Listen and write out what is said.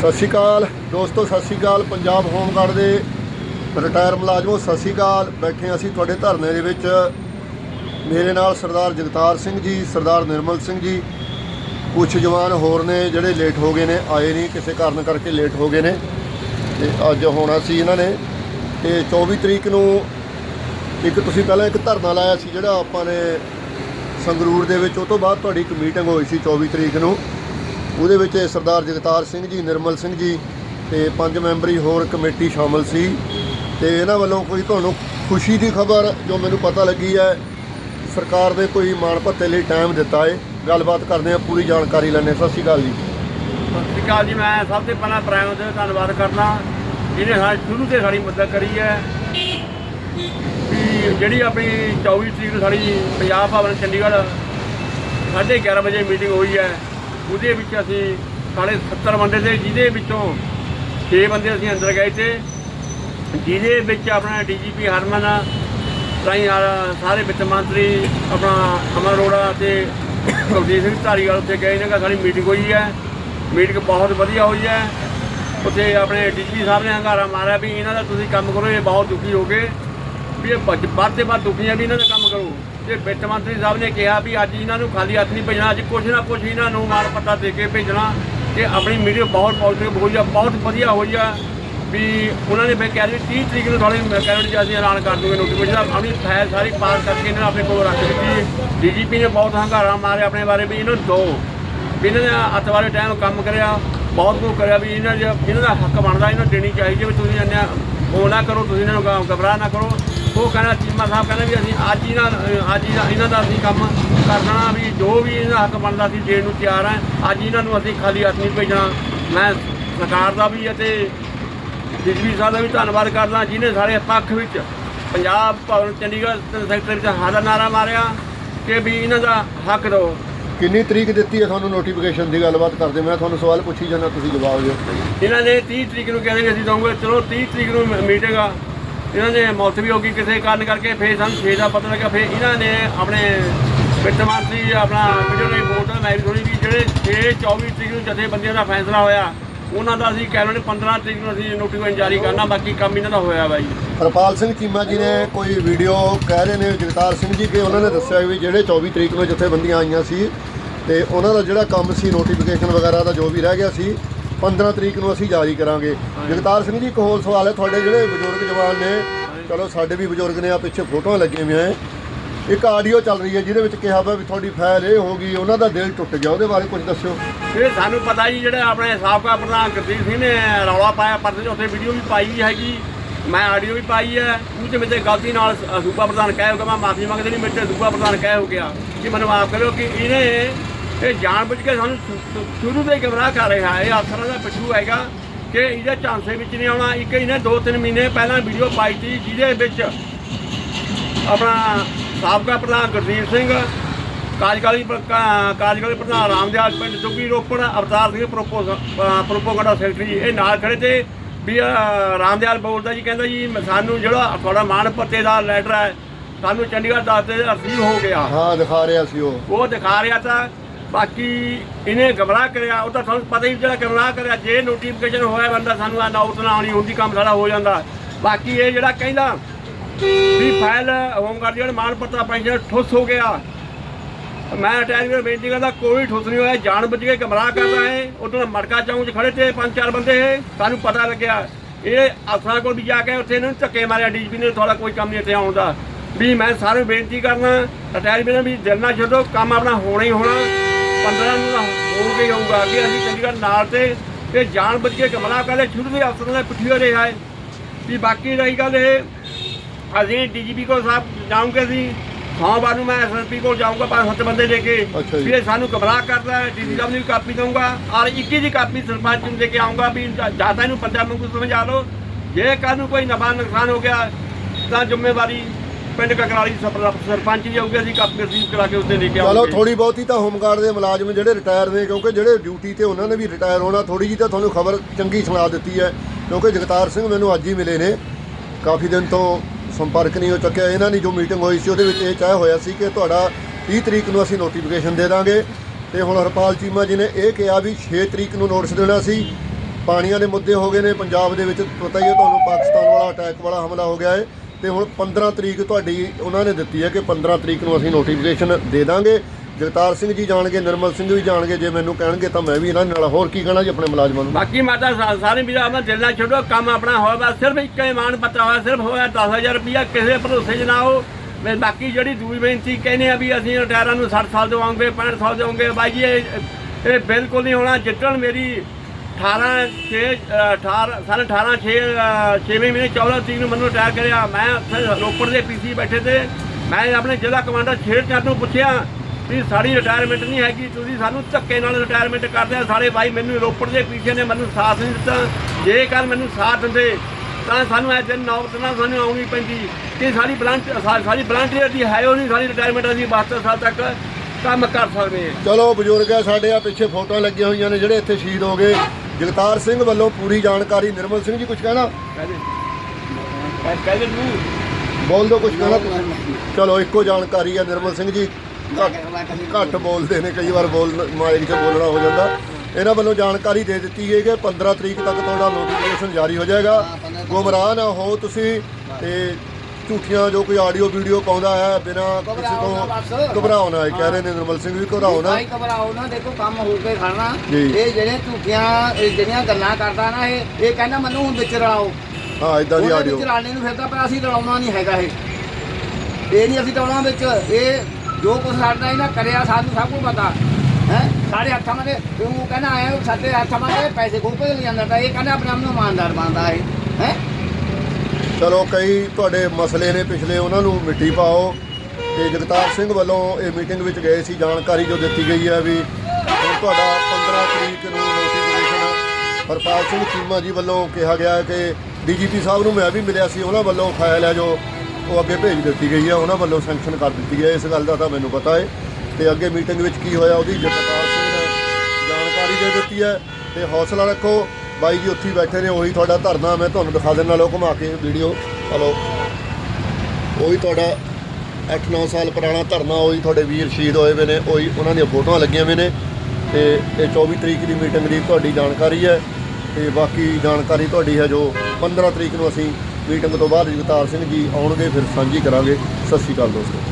ਸਤਿ ਸ਼੍ਰੀ ਅਕਾਲ। ਦੋਸਤੋ, ਸਤਿ ਸ਼੍ਰੀ ਅਕਾਲ। ਪੰਜਾਬ ਹੋਮਗਾਰਡ ਦੇ ਰਿਟਾਇਰ ਮੁਲਾਜ਼ਮੋ, ਸਤਿ ਸ਼੍ਰੀ ਅਕਾਲ। ਬੈਠੇ ਹਾਂ ਅਸੀਂ ਤੁਹਾਡੇ ਧਰਨੇ ਦੇ ਵਿੱਚ। ਮੇਰੇ ਨਾਲ ਸਰਦਾਰ ਜਗਤਾਰ ਸਿੰਘ ਜੀ, ਸਰਦਾਰ ਨਿਰਮਲ ਸਿੰਘ ਜੀ। ਕੁਝ ਜਵਾਨ ਹੋਰ ਨੇ ਜਿਹੜੇ ਲੇਟ ਹੋ ਗਏ ਨੇ, ਆਏ ਨਹੀਂ, ਕਿਸੇ ਕਾਰਨ ਕਰਕੇ ਲੇਟ ਹੋ ਗਏ ਨੇ। ਤੇ ਅੱਜ ਹੋਣਾ ਸੀ ਇਹਨਾਂ ਨੇ ਤੇ 24 ਤਰੀਕ ਨੂੰ ਇੱਕ ਤੁਸੀਂ ਪਹਿਲਾਂ ਇੱਕ ਧਰਨਾ ਲਾਇਆ ਸੀ, ਜਿਹੜਾ ਆਪਾਂ ਨੇ ਸੰਗਰੂਰ ਦੇ ਵਿੱਚ, ਉਹ ਤੋਂ ਬਾਅਦ ਤੁਹਾਡੀ ਇੱਕ ਮੀਟਿੰਗ ਹੋਈ ਸੀ 24 ਤਰੀਕ ਨੂੰ। ਉਹਦੇ ਵਿੱਚ ਸਰਦਾਰ ਜਗਤਾਰ ਸਿੰਘ ਜੀ, ਨਿਰਮਲ ਸਿੰਘ ਜੀ ਤੇ ਪੰਜ ਮੈਂਬਰੀ ਹੋਰ ਕਮੇਟੀ ਸ਼ਾਮਲ ਸੀ ਤੇ ਇਹਨਾਂ ਵੱਲੋਂ ਕੋਈ ਤੁਹਾਨੂੰ ਖੁਸ਼ੀ ਦੀ ਖਬਰ ਜੋ ਮੈਨੂੰ ਪਤਾ ਲੱਗੀ ਹੈ, ਸਰਕਾਰ ਨੇ ਕੋਈ ਮਾਣ ਭੱਤੇ ਲਈ ਟਾਈਮ ਦਿੱਤਾ ਹੈ ਗੱਲਬਾਤ ਕਰਦੇ ਹਾਂ, ਪੂਰੀ ਜਾਣਕਾਰੀ ਲੈਣੇ ਸਤਿ ਸ਼੍ਰੀ ਅਕਾਲ ਜੀ। ਸਤਿ ਸ਼੍ਰੀ ਅਕਾਲ ਜੀ, ਮੈਂ ਸਭ ਤੋਂ ਪਹਿਲਾਂ ਪ੍ਰਾਇਮ ਦਾ ਧੰਨਵਾਦ ਕਰਦਾ, ਜਿਹਨੇ ਸਾਡੀ ਸ਼ੁਰੂ ਤੋਂ ਸਾਡੀ ਮਦਦ ਕਰੀ ਹੈ ਵੀ ਜਿਹੜੀ ਆਪਣੀ 24 ਤਰੀਕ ਨੂੰ ਸਾਡੀ ਪੰਜਾਬ ਭਵਨ ਚੰਡੀਗੜ੍ਹ 11:30 ਵਜੇ ਮੀਟਿੰਗ ਹੋਈ ਹੈ। ਉਹਦੇ ਵਿੱਚ ਅਸੀਂ ਸਾਡੇ 70 ਬੰਦੇ ਤੇ ਜਿਹਦੇ ਵਿੱਚੋਂ 6 ਬੰਦੇ ਅਸੀਂ ਅੰਦਰ ਗਏ ਤੇ ਜਿਹਦੇ ਵਿੱਚ ਆਪਣਾ ਡੀਜੀਪੀ ਹਰਮਨ ਸਾਈਂ ਸਾਰੇ ਵਿੱਤ ਮੰਤਰੀ, ਆਪਣਾ ਅਮਰ ਅਰੋੜਾ ਤੇ ਕੁਲਦੀਪ ਸਿੰਘ ਧਾਰੀਵਾਲ ਉੱਤੇ ਗਏ ਨੇ, ਸਾਡੀ ਮੀਟਿੰਗ ਹੋਈ ਹੈ। ਮੀਟਿੰਗ ਬਹੁਤ ਵਧੀਆ ਹੋਈ ਹੈ। ਉੱਥੇ ਆਪਣੇ ਡੀਜੀਪੀ ਸਾਹਿਬ ਨੇ ਹੰਗਾਰਾ ਮਾਰਿਆ ਵੀ ਇਹਨਾਂ ਦਾ ਤੁਸੀਂ ਕੰਮ ਕਰੋ, ਇਹ ਬਹੁਤ ਦੁਖੀ ਹੋ ਗਏ। ਵੀ ਇਹ ਵੱਧ ਵੱਧ ਤੇ ਵੱਧ ਦੁਖੀ ਆ ਵੀ ਇਹਨਾਂ ਦਾ ਕੰਮ ਕਰੋ। ਤੇ ਵਿੱਤ ਮੰਤਰੀ ਸਾਹਿਬ ਨੇ ਕਿਹਾ ਵੀ ਅੱਜ ਇਹਨਾਂ ਨੂੰ ਖਾਲੀ ਹੱਥ ਨਹੀਂ ਭੇਜਣਾ, ਅੱਜ ਕੁਛ ਨਾ ਕੁਛ ਇਹਨਾਂ ਨੂੰ ਮਾਲ ਪੱਤਾ ਦੇ ਕੇ ਭੇਜਣਾ ਤੇ ਆਪਣੀ ਮੀਟਿੰਗ ਬਹੁਤ ਪੋਜ਼ਿਟਿਵ ਹੋਈ ਆ, ਬਹੁਤ ਵਧੀਆ ਹੋਈ ਆ ਵੀ ਉਹਨਾਂ ਨੇ ਫਿਰ ਕਿਹਾ ਵੀ 30 ਤਰੀਕ ਨੂੰ ਤੁਹਾਡੇ ਕੈਬਨਿਟ 'ਚ ਅਸੀਂ ਐਲਾਨ ਕਰ ਦੂੰਗੇ ਨੋਟੀਫਿਕੇਸ਼ਨ ਆਪਣੀ ਫਾਈਲ ਸਾਰੀ ਪਾਸ ਕਰਕੇ ਇਹਨਾਂ ਨੇ ਆਪਣੇ ਕੋਲ ਰੱਖ ਦਿੱਤੀ ਡੀਜੀਪੀ ਨੇ ਬਹੁਤ ਹੰਗਾਰਾ ਮਾਰਿਆ ਆਪਣੇ ਬਾਰੇ ਵੀ ਇਹਨਾਂ ਨੂੰ ਦੋ। ਵੀ ਇਹਨਾਂ ਨੇ ਅੱਤਵਾਦੇ ਟਾਈਮ ਕੰਮ ਕਰਿਆ, ਬਹੁਤ ਕੁਝ ਕਰਿਆ ਵੀ ਇਹਨਾਂ ਦਾ ਇਹਨਾਂ ਦਾ ਹੱਕ ਬਣਦਾ, ਇਹਨਾਂ ਨੂੰ ਦੇਣੀ ਚਾਹੀਦੀ ਵੀ ਤੁਸੀਂ ਇੰਨਾ ਉਹ ਨਾ ਕਰੋ, ਤੁਸੀਂ ਇਹਨਾਂ ਨੂੰ ਗ- ਘਬਰਾ ਨਾ ਕਰੋ। ਉਹ ਕਹਿੰਦਾ ਚੀਮਾ ਸਾਹਿਬ ਕਹਿੰਦੇ ਵੀ ਅਸੀਂ ਅੱਜ ਹੀ ਨਾ ਅੱਜ ਹੀ ਇਹਨਾਂ ਦਾ ਅਸੀਂ ਕੰਮ ਕਰ ਦੇਣਾ ਵੀ ਜੋ ਵੀ ਇਹਨਾਂ ਦਾ ਹੱਕ ਬਣਦਾ ਸੀ ਦੇਣ ਨੂੰ ਤਿਆਰ ਹੈ। ਅੱਜ ਇਹਨਾਂ ਨੂੰ ਅਸੀਂ ਖਾਲੀ ਹੱਥ ਨਹੀਂ ਭੇਜਣਾ। ਮੈਂ ਸਰਕਾਰ ਦਾ ਵੀ ਅਤੇ ਡੀਜੀਪੀ ਸਾਹਿਬ ਦਾ ਵੀ ਧੰਨਵਾਦ ਕਰਦਾ ਜਿਨੇ ਸਾਰੇ ਪੱਖ ਵਿੱਚ ਪੰਜਾਬ ਭਵਨ ਚੰਡੀਗੜ੍ਹ ਸੈਕਟਰ ਵਿੱਚ ਹਾਦਾ ਨਾਰਾ ਮਾਰਿਆ ਕਿ ਵੀ ਇਹਨਾਂ ਦਾ ਹੱਕ ਦਿਓ। ਕਿੰਨੀ ਤਰੀਕ ਦਿੱਤੀ ਹੈ ਤੁਹਾਨੂੰ ਨੋਟੀਫਿਕੇਸ਼ਨ ਦੀ ਗੱਲਬਾਤ ਕਰਦੇ ਮੈਂ ਤੁਹਾਨੂੰ ਸਵਾਲ ਪੁੱਛੀ ਜਾਂਦਾ ਤੁਸੀਂ ਜਵਾਬ ਦਿਓ। ਇਹਨਾਂ ਨੇ 30 ਤਰੀਕ ਨੂੰ ਕਹਿੰਦੇ ਅਸੀਂ ਦਵਾਂਗੇ ਚਲੋ 30 ਤਰੀਕ ਨੂੰ ਮੀਟਿੰਗ ਆ। ਇਹਨਾਂ ਨੇ ਮੌਤ ਵੀ ਹੋ ਗਈ ਕਿਸੇ ਕਾਰਨ ਕਰਕੇ ਫਿਰ ਸਾਨੂੰ ਛੇ ਦਾ ਪਤਾ ਲੱਗਾ ਫਿਰ ਇਹਨਾਂ ਨੇ ਆਪਣੇ ਵਿੱਤ ਮੰਤਰੀ ਆਪਣਾ ਵੀਡੀਓ ਨੇ ਬੋਲਦਾ ਮੈਂ ਵੀ ਥੋੜੀ ਵੀ ਜਿਹੜੇ 6 24 ਤਰੀਕ ਨੂੰ ਜਥੇਬੰਦੀਆਂ ਦਾ ਫੈਸਲਾ ਹੋਇਆ, ਉਹਨਾਂ ਦਾ ਅਸੀਂ ਕਹਿ ਰਹੇ 15 ਤਰੀਕ ਨੂੰ ਅਸੀਂ ਨੋਟੀਫਿਕੇਸ਼ਨ ਜਾਰੀ ਕਰਨਾ, ਬਾਕੀ ਕੰਮ ਇਹਨਾਂ ਦਾ ਹੋਇਆ ਬਾਈ ਹਰਪਾਲ ਸਿੰਘ ਚੀਮਾ ਜੀ ਨੇ ਕੋਈ ਵੀਡੀਓ ਕਹਿ ਰਹੇ ਨੇ, ਜਗਤਾਰ ਸਿੰਘ ਜੀ, ਕਿ ਉਹਨਾਂ ਨੇ ਦੱਸਿਆ ਵੀ ਜਿਹੜੇ 24 ਤਰੀਕ ਨੂੰ ਜਥੇਬੰਦੀਆਂ ਆਈਆਂ ਸੀ, ਤੇ ਉਹਨਾਂ ਦਾ ਜਿਹੜਾ ਕੰਮ ਸੀ ਨੋਟੀਫਿਕੇਸ਼ਨ ਵਗੈਰਾ ਦਾ ਜੋ ਵੀ ਰਹਿ ਗਿਆ ਸੀ 15 ਤਰੀਕ ਨੂੰ ਅਸੀਂ ਜਾਰੀ ਕਰਾਂਗੇ। ਜਗਤਾਰ ਸਿੰਘ ਜੀ ਇੱਕ ਹੋਰ ਸਵਾਲ ਹੈ ਤੁਹਾਡੇ ਜਿਹੜੇ ਬਜ਼ੁਰਗ ਜਵਾਨ ਨੇ ਚਲੋ ਸਾਡੇ ਵੀ ਬਜ਼ੁਰਗ ਨੇ ਆ ਪਿੱਛੇ ਫੋਟੋਆਂ ਲੱਗੀਆਂ ਹੋਈਆਂ ਹੈ ਇੱਕ ਆਡੀਓ ਚੱਲ ਰਹੀ ਹੈ ਜਿਹਦੇ ਵਿੱਚ ਕਿਹਾ ਵਾ ਵੀ ਤੁਹਾਡੀ ਫਾਈਲ ਇਹ ਹੋ ਗਈ ਉਹਨਾਂ ਦਾ ਦਿਲ ਟੁੱਟ ਗਿਆ ਉਹਦੇ ਬਾਰੇ ਕੁਝ ਦੱਸਿਓ। ਇਹ ਸਾਨੂੰ ਪਤਾ ਜੀ ਜਿਹੜਾ ਆਪਣੇ ਸਾਬਕਾ ਪ੍ਰਧਾਨ ਗੁਰਦੀਪ ਸਿੰਘ ਨੇ ਰੌਲਾ ਪਾਇਆ ਪਰਦੇ ਉੱਥੇ ਵੀਡੀਓ ਵੀ ਪਾਈ ਹੈਗੀ। ਮੈਂ ਆਡੀਓ ਵੀ ਪਾਈ ਹੈ ਉਹ 'ਚ ਮੇਰੇ ਗਲਤੀ ਨਾਲ ਸੂਬਾ ਪ੍ਰਧਾਨ ਕਹਿ ਹੋ ਗਿਆ ਮੈਂ ਮਾਫੀ ਮੰਗਦੇ ਨਹੀਂ ਮੇਰੇ ਸੂਬਾ ਪ੍ਰਧਾਨ ਕਹਿ ਹੋ ਗਿਆ। ਕਿ ਮੈਨੂੰ ਮਾਫ ਕਰਿਓ ਕਿ ਇਹਨੇ ਇਹ ਜਾਣ ਬੁੱਝ ਕੇ ਸਾਨੂੰ ਸ਼ੁਰੂ ਤੋਂ ਹੀ ਗਮਰਾਹ ਕਰ ਰਿਹਾ ਹੈ। ਇਹ ਅਫਸਰਾਂ ਦਾ ਪਿੱਛੂ ਹੈਗਾ ਕਿ ਇਹਦੇ ਝਾਂਸੇ ਵਿੱਚ ਨਹੀਂ ਆਉਣਾ। ਇੱਕ ਇਹਨੇ 2-3 ਮਹੀਨੇ ਪਹਿਲਾਂ ਵੀਡੀਓ ਪਾਈ ਸੀ ਜਿਹਦੇ ਵਿੱਚ ਆਪਣਾ ਸਾਬਕਾ ਪ੍ਰਧਾਨ ਗੁਰਦੀਪ ਸਿੰਘ ਕਾਰਜਕਾਰੀ ਕਾਰਜਕਾਰੀ ਪ੍ਰਧਾਨ ਰਾਮਦਿਆਲ ਪਿੰਡ ਜੁਗੀ ਰੋਪੜ ਅਵਤਾਰ ਸਿੰਘ ਪ੍ਰੋਪੋਗੰਡਾ ਸੈਕਟਰੀ ਇਹ ਨਾਲ ਖੜੇ ਤੇ ਵੀ ਰਾਮਦਿਆਲ ਬੋਲਦਾ ਜੀ ਕਹਿੰਦਾ ਜੀ ਸਾਨੂੰ ਜਿਹੜਾ ਤੁਹਾਡਾ ਮਾਣ ਪੱਤੇ ਦਾ ਲੈਟਰ ਹੈ ਸਾਨੂੰ ਚੰਡੀਗੜ੍ਹ ਦਾ ਤੇ ਰਸੀਵ ਹੋ ਗਿਆ। ਹਾਂ ਦਿਖਾ ਰਿਹਾ ਸੀ ਉਹ। ਉਹ ਦਿਖਾ ਰਿਹਾ ਤਾਂ ਬਾਕੀ ਇਹਨੇ ਗਮਰਾਹ ਕਰਿਆ, ਉਹ ਤਾਂ ਤੁਹਾਨੂੰ ਪਤਾ ਹੀ ਜਿਹੜਾ ਗਮਰਾਹ ਕਰਿਆ, ਜੇ ਨੋਟੀਫਿਕੇਸ਼ਨ ਹੋਇਆ ਬੰਦਾ ਸਾਨੂੰ ਆ ਨੌਬਤ ਨਾ ਆਉਣੀ ਹੁੰਦੀ ਕੰਮ ਸਾਡਾ ਹੋ ਜਾਂਦਾ। ਬਾਕੀ ਇਹ ਜਿਹੜਾ ਕਹਿੰਦਾ ਵੀ ਫਾਈਲ ਹੋਮਗਾਰਡ ਜਿਹੜਾ ਮਾਲ ਪੱਤਾ ਪੈਂਸ਼ਨ ਠੁੱਸ ਹੋ ਗਿਆ। ਮੈਂ ਅਟੈਚਮੈਂਟ ਬੇਨਤੀ ਕਰਦਾ, ਕੋਈ ਠੁੱਸ ਨਹੀਂ ਹੋਇਆ, ਜਾਣ ਬੁੱਝ ਕੇ ਗਮਰਾਹ ਕਰਦਾ ਹੈ ਉਦੋਂ ਮੜਕਾ ਚੌਂਕ 'ਚ ਖੜੇ ਤੇ ਪੰਜ ਚਾਰ ਬੰਦੇ ਹੈ ਸਾਨੂੰ ਪਤਾ ਲੱਗਿਆ। ਇਹ ਅਫਸਰਾਂ ਕੋਲ ਵੀ ਜਾ ਕੇ ਉੱਥੇ ਇਹਨਾਂ ਨੂੰ ਧੱਕੇ ਮਾਰਿਆ, ਡੀਜੀਪੀ ਨੇ ਤੁਹਾਡਾ ਕੋਈ ਕੰਮ ਨਹੀਂ ਇੱਥੇ ਆਉਣ ਦਾ। ਵੀ ਮੈਂ ਸਾਰੇ ਬੇਨਤੀ ਕਰਨਾ ਅਟੈਚਮੈਂਟ ਵੀ ਦਿਲ ਨਾ ਛੱਡੋ, ਕੰਮ ਆਪਣਾ ਹੋਣਾ ਹੀ ਹੋਣਾ। 15 ਨੂੰ ਤਾਂ ਹੋ ਕੇ ਹੀ ਹੋਊਗਾ ਕਿ ਅਸੀਂ ਚੰਡੀਗੜ੍ਹ ਨਾਲ ਤੇ ਇਹ ਜਾਣ ਬੁੱਝ ਕੇ ਗਮਰਾਹ ਕਰਦੇ ਸ਼ੁਰੂ ਦੇ ਅਫਸਰਾਂ ਦੇ ਪਿੱਛੇ ਰਿਹਾ ਹੈ। ਵੀ ਬਾਕੀ ਰਹੀ ਗੱਲ ਇਹ ਅਸੀਂ ਡੀਜੀਪੀ ਕੋਲ ਸਾਹਿਬ ਜਾਊਂਗੇ ਅਸੀਂ ਸੋਮਵਾਰ ਨੂੰ ਮੈਂ ਐਸਐਸਪੀ ਕੋਲ ਜਾਊਂਗਾ ਪੰਜ ਸੱਤ ਬੰਦੇ ਲੈ ਕੇ। ਵੀ ਇਹ ਸਾਨੂੰ ਘਬਰਾਹ ਕਰਦਾ ਹੈ ਡੀਸੀ ਸਾਹਿਬ ਨੂੰ ਕਾਪੀ ਦਊਂਗਾ ਔਰ 21 ਦੀ ਕਾਪੀ ਸਰਪੰਚ ਨੂੰ ਦੇ ਕੇ ਆਊਂਗਾ ਵੀ ਜਾਂ ਤਾਂ ਇਹਨੂੰ ਪੰਜਾ ਵਾਂਗੂ ਸਮਝਾ ਲਓ। ਜੇ ਕੱਲ ਨੂੰ ਕੋਈ ਨਫਾ ਨੁਕਸਾਨ ਹੋ ਗਿਆ ਤਾਂ ਜ਼ਿੰਮੇਵਾਰੀ ਪਿੰਡ ਕਕਰਾਲੀ ਸਰ- ਸਰਪੰਚ ਦੀ ਹੋਊਗੀ ਅਸੀਂ ਕਾਪੀ ਰਸੀਵ ਕਰਾ ਕੇ ਉੱਤੇ ਲੈ ਕੇ ਚਲੋ ਆਵਾਂਗੇ। ਥੋੜੀ ਬਹੁਤੀ ਤਾਂ ਹੋਮਗਾਰਡ ਦੇ ਮੁਲਾਜ਼ਮ ਜਿਹੜੇ ਰਿਟਾਇਰ ਨੇ ਕਿਉਂਕਿ ਜਿਹੜੇ ਡਿਊਟੀ ਤੇ ਉਹਨਾਂ ਨੇ ਵੀ ਰਿਟਾਇਰ ਹੋਣਾ ਥੋੜੀ ਜੀ ਤਾਂ ਤੁਹਾਨੂੰ ਖਬਰ ਚੰਗੀ ਸੁਣਾ ਦਿੱਤੀ ਹੈ ਕਿਉਂਕਿ ਜਗਤਾਰ ਸਿੰਘ ਮੈਨੂੰ ਅੱਜ ਹੀ ਮਿਲੇ ਨੇ। ਕਾਫੀ ਦਿਨ ਤੋਂ ਸੰਪਰਕ ਨਹੀਂ ਹੋ ਚੱਕਿਆ ਇਹਨਾਂ ਦੀ ਜੋ ਮੀਟਿੰਗ ਹੋਈ ਸੀ ਉਹਦੇ ਵਿੱਚ ਇਹ ਚਾਹ ਹੋਇਆ ਸੀ ਕਿ ਤੁਹਾਡਾ 30 ਤਰੀਕ ਨੂੰ ਅਸੀਂ ਨੋਟੀਫਿਕੇਸ਼ਨ ਦੇ ਦਾਂਗੇ। ਤੇ ਹੁਣ ਹਰਪਾਲ ਚੀਮਾ ਜੀ ਨੇ ਇਹ ਕਿਹਾ ਵੀ 6 ਤਰੀਕ ਨੂੰ ਨੋਟਿਸ ਦੇਣਾ ਸੀ। ਪਾਣੀਆਂ ਦੇ ਮੁੱਦੇ ਹੋ ਗਏ ਨੇ ਪੰਜਾਬ ਦੇ ਵਿੱਚ ਪਤਾ ਹੀ ਹੈ ਤੁਹਾਨੂੰ ਪਾਕਿਸਤਾਨ ਵਾਲਾ ਅਟੈਕ ਵਾਲਾ ਹਮਲਾ ਹੋ ਗਿਆ ਹੈ। ਤੇ ਹੁਣ 15 ਤਰੀਕ ਤੁਹਾਡੀ ਉਹਨਾਂ ਨੇ ਦਿੱਤੀ ਹੈ ਕਿ 15 ਤਰੀਕ ਨੂੰ ਅਸੀਂ ਨੋਟੀਫਿਕੇਸ਼ਨ ਦੇ ਦਾਂਗੇ। ਜਗਤਾਰ ਸਿੰਘ ਜੀ ਜਾਣਗੇ, ਨਿਰਮਲ ਸਿੰਘ ਵੀ ਜਾਣਗੇ, ਜੇ ਮੈਨੂੰ ਕਹਿਣਗੇ ਤਾਂ ਮੈਂ ਵੀ ਇਹਨਾਂ ਨਾਲ, ਹੋਰ ਕੀ ਕਹਿਣਾ ਜੀ ਆਪਣੇ ਮੁਲਾਜ਼ਮਾਂ ਨੂੰ? ਬਾਕੀ ਮਾਤਾ ਸਾਰੇ ਵੀਰਾਂ ਆਪਣਾ ਦਿਲ ਨਾਲ ਛੱਡੋ, ਕੰਮ ਆਪਣਾ ਹੋਇਆ ਬਸ ਸਿਰਫ ਇੱਕ ਇਮਾਨ ਪੱਤਰ ਹੋਇਆ, ਸਿਰਫ ਹੋਇਆ 10000 ਰੁਪਇਆ ਕਿਸੇ ਭਰੋਸੇ 'ਚ ਨਾ ਹੋ। ਮੈਂ ਬਾਕੀ ਜਿਹੜੀ ਦੂਜੀ ਬੇਨਤੀ ਕਹਿੰਦੇ ਆ ਵੀ ਅਸੀਂ ਰਿਟਾਇਰਾਂ ਨੂੰ 60 ਸਾਲ ਦੇਵਾਂਗੇ 65 ਸਾਲ ਦੇਵਾਂਗੇ ਬਾਈ ਜੀ, ਇਹ ਇਹ ਬਿਲਕੁਲ ਨਹੀਂ ਹੋਣਾ ਜਿੱਦਣ ਮੇਰੀ 18 6 18 ਸਾਲ 18 6 ਛੇਵੇਂ ਮਹੀਨੇ 14 ਤਰੀਕ ਨੂੰ ਮੈਨੂੰ ਰਿਟਾਇਰ ਕਰਿਆ। ਮੈਂ ਉੱਥੇ ਰੋਪੜ ਦੇ ਪੀਸੀ ਬੈਠੇ ਤੇ ਮੈਂ ਆਪਣੇ ਜ਼ਿਲ੍ਹਾ ਕਮਾਂਡਰ ਛੇੜਚੰਦ ਨੂੰ ਪੁੱਛਿਆ ਵੀ ਸਾਡੀ ਰਿਟਾਇਰਮੈਂਟ ਨਹੀਂ ਹੈਗੀ, ਤੁਸੀਂ ਸਾਨੂੰ ਧੱਕੇ ਨਾਲ ਰਿਟਾਇਰਮੈਂਟ ਕਰਦੇ ਆ। ਸਾਡੇ ਭਾਈ ਮੈਨੂੰ ਰੋਪੜ ਦੇ ਪੀਛੇ ਨੇ ਮੈਨੂੰ ਸਾਥ ਨਹੀਂ ਦਿੱਤਾ। ਜੇਕਰ ਮੈਨੂੰ ਸਾਥ ਦਿੰਦੇ, ਤਾਂ ਸਾਨੂੰ ਇਹ ਦਿਨ ਨੌਬਤ ਨਾਲ ਸਾਨੂੰ ਆਉਣੀ ਪੈਂਦੀ। ਕਿ ਸਾਡੀ ਬਲੰਟ ਸਾਡੀ ਬਲੰਟੀਅਰ ਦੀ ਹੈ ਉਹ ਨਹੀਂ, ਸਾਡੀ ਰਿਟਾਇਰਮੈਂਟ ਅਸੀਂ 72 ਸਾਲ ਤੱਕ ਕੰਮ ਕਰ ਸਕਦੇ ਹਾਂ। ਚਲੋ ਬਜ਼ੁਰਗ ਆ, ਸਾਡੇ ਆ ਪਿੱਛੇ ਫੋਟੋਆਂ ਲੱਗੀਆਂ ਹੋਈਆਂ ਨੇ ਜਿਹੜੇ ਇੱਥੇ ਸ਼ਹੀਦ ਹੋ ਗਏ। ਜਗਤਾਰ ਸਿੰਘ ਵੱਲੋਂ ਪੂਰੀ ਜਾਣਕਾਰੀ, ਨਿਰਮਲ ਸਿੰਘ ਜੀ ਕੁਝ ਕਹਿਣਾ? ਕਹਿੰਦੇ ਨੂੰ ਬੋਲ ਦਿਓ ਕੁਝ ਕਹਿਣਾ? ਤੁਸੀਂ। ਚਲੋ, ਇੱਕੋ ਜਾਣਕਾਰੀ ਆ ਨਿਰਮਲ ਸਿੰਘ ਜੀ। ਘੱਟ ਘੱਟ ਬੋਲਦੇ ਨੇ, ਕਈ ਵਾਰ ਬੋਲ ਮਾਈਕ 'ਚ ਬੋਲਣਾ ਹੋ ਜਾਂਦਾ। ਇਹਨਾਂ ਵੱਲੋਂ ਜਾਣਕਾਰੀ ਦੇ ਦਿੱਤੀ ਗਈ ਕਿ 15 ਤਰੀਕ ਤੱਕ ਤੁਹਾਡਾ ਨੋਟੀਫਿਕੇਸ਼ਨ ਜਾਰੀ ਹੋ ਜਾਏਗਾ। ਗੁੰਮਰਾਹ ਨਾ ਹੋ ਤੁਸੀਂ ਤੇ ਝੂਠੀਆਂ ਜੋ ਕੋਈ ਆਡੀਓ ਵੀਡੀਓ ਪਾਉਂਦਾ ਹੈ ਬਿਨਾਂ ਕਿਸੇ ਤੋਂ। ਘਬਰਾਓ ਨਾ ਇਹ ਕਹਿ ਰਹੇ ਨੇ ਨਿਰਮਲ ਸਿੰਘ ਵੀ ਘਬਰਾਓ ਨਾ। ਭਾਈ ਘਬਰਾਓ ਨਾ ਦੇਖੋ ਕੰਮ ਹੋ ਕੇ ਜੀ। ਇਹ ਜਿਹੜੇ ਝੂਠੀਆਂ ਇਹ ਜਿਹੜੀਆਂ ਗੱਲਾਂ ਕਰਦਾ ਨਾ ਇਹ ਇਹ ਕਹਿੰਦਾ ਮੈਨੂੰ ਹੁਣ ਵਿੱਚ ਰਲਾਓ। ਹਾਂ ਇਦਾਂ ਦੀ ਆਡੀਓ ਵਿੱਚ ਰਲਣੇ ਨੂੰ ਫਿਰਦਾ ਪਰ ਅਸੀਂ ਰਲਾਉਣਾ ਨਹੀਂ ਹੈਗਾ ਇਹ। ਇਹ ਨਹੀਂ ਅਸੀਂ ਰਲਾਉਣਾ ਵਿੱਚ। ਇਹ ਜੋ ਕੁਛ ਸਾਡਾ ਇਹਨਾਂ ਕਰਿਆ ਸਾਨੂੰ ਸਭ ਕੁਝ ਪਤਾ। ਹੈ? ਸਾਡੇ ਹੱਥਾਂ ਮਾਰੇ ਉਹ ਕਹਿੰਦਾ ਆਇਆ ਸਾਡੇ ਹੱਥਾਂ ਮਾਰੇ ਪੈਸੇ ਕੇ ਲੈ ਜਾਂਦਾ ਤਾਂ ਇਹ ਕਹਿੰਦਾ ਆਪਣੇ ਆਪ ਨੂੰ ਇਮਾਨਦਾਰ ਬਣਦਾ ਹੈ ਹੈ? ਚਲੋ ਕਈ ਤੁਹਾਡੇ ਮਸਲੇ ਨੇ ਪਿਛਲੇ, ਉਹਨਾਂ ਨੂੰ ਮਿੱਟੀ ਪਾਓ। ਤੇ ਜਗਤਾਰ ਸਿੰਘ ਵੱਲੋਂ ਇਹ ਮੀਟਿੰਗ ਵਿੱਚ ਗਏ ਸੀ, ਜਾਣਕਾਰੀ ਜੋ ਦਿੱਤੀ ਗਈ ਹੈ ਵੀ ਤੁਹਾਡਾ 15 ਤਰੀਕ ਨੂੰ ਨੋਟੀਫਿਕੇਸ਼ਨ ਹਰਪਾਲ ਸਿੰਘ ਚੀਮਾ ਜੀ ਵੱਲੋਂ ਕਿਹਾ ਗਿਆ ਹੈ ਕਿ ਡੀਜੀਪੀ ਸਾਹਿਬ ਨੂੰ ਮੈਂ ਵੀ ਮਿਲਿਆ ਸੀ, ਉਹਨਾਂ ਵੱਲੋਂ ਫਾਈਲ ਹੈ ਜੋ ਉਹ ਅੱਗੇ ਭੇਜ ਦਿੱਤੀ ਗਈ ਹੈ, ਉਹਨਾਂ ਵੱਲੋਂ ਸੈਂਕਸ਼ਨ ਕਰ ਦਿੱਤੀ ਹੈ, ਇਸ ਗੱਲ ਦਾ ਤਾਂ ਮੈਨੂੰ ਪਤਾ ਹੈ। ਤੇ ਅੱਗੇ ਮੀਟਿੰਗ ਵਿੱਚ ਕੀ ਹੋਇਆ, ਉਹਦੀ ਜਗਤਾਰ ਸਿੰਘ ਨੇ ਜਾਣਕਾਰੀ ਦੇ ਦਿੱਤੀ ਹੈ। ਤੇ ਹੌਸਲਾ ਰੱਖੋ ਬਾਈ ਜੀ ਉੱਥੇ ਬੈਠੇ ਨੇ, ਉਹੀ ਤੁਹਾਡਾ ਧਰਨਾ ਮੈਂ ਤੁਹਾਨੂੰ ਦਿਖਾ ਦਿੰਦਾ ਲੋ ਘੁਮਾ ਕੇ ਵੀਡੀਓ ਹਲੋ। ਉਹੀ ਤੁਹਾਡਾ 8-9 ਸਾਲ ਪੁਰਾਣਾ ਧਰਨਾ, ਉਹੀ ਤੁਹਾਡੇ ਵੀਰ ਸ਼ਹੀਦ ਹੋਏ ਹੋਏ ਨੇ, ਉਹੀ ਉਹਨਾਂ ਦੀਆਂ ਫੋਟੋਆਂ ਲੱਗੀਆਂ ਹੋਏ ਨੇ। ਤੇ ਇਹ 24 ਤਰੀਕ ਦੀ ਮੀਟਿੰਗ ਦੀ ਤੁਹਾਡੀ ਜਾਣਕਾਰੀ ਹੈ ਤੇ ਬਾਕੀ ਜਾਣਕਾਰੀ ਤੁਹਾਡੀ ਹੈ ਜੋ 15 ਤਰੀਕ ਨੂੰ ਅਸੀਂ ਮੀਟਿੰਗ ਤੋਂ ਬਾਅਦ ਜਗਤਾਰ ਸਿੰਘ ਜੀ ਆਉਣਗੇ, ਫਿਰ ਸਾਂਝੀ ਕਰਾਂਗੇ। ਸਤਿ ਸ਼੍ਰੀ ਅਕਾਲ ਦੋਸਤੋ।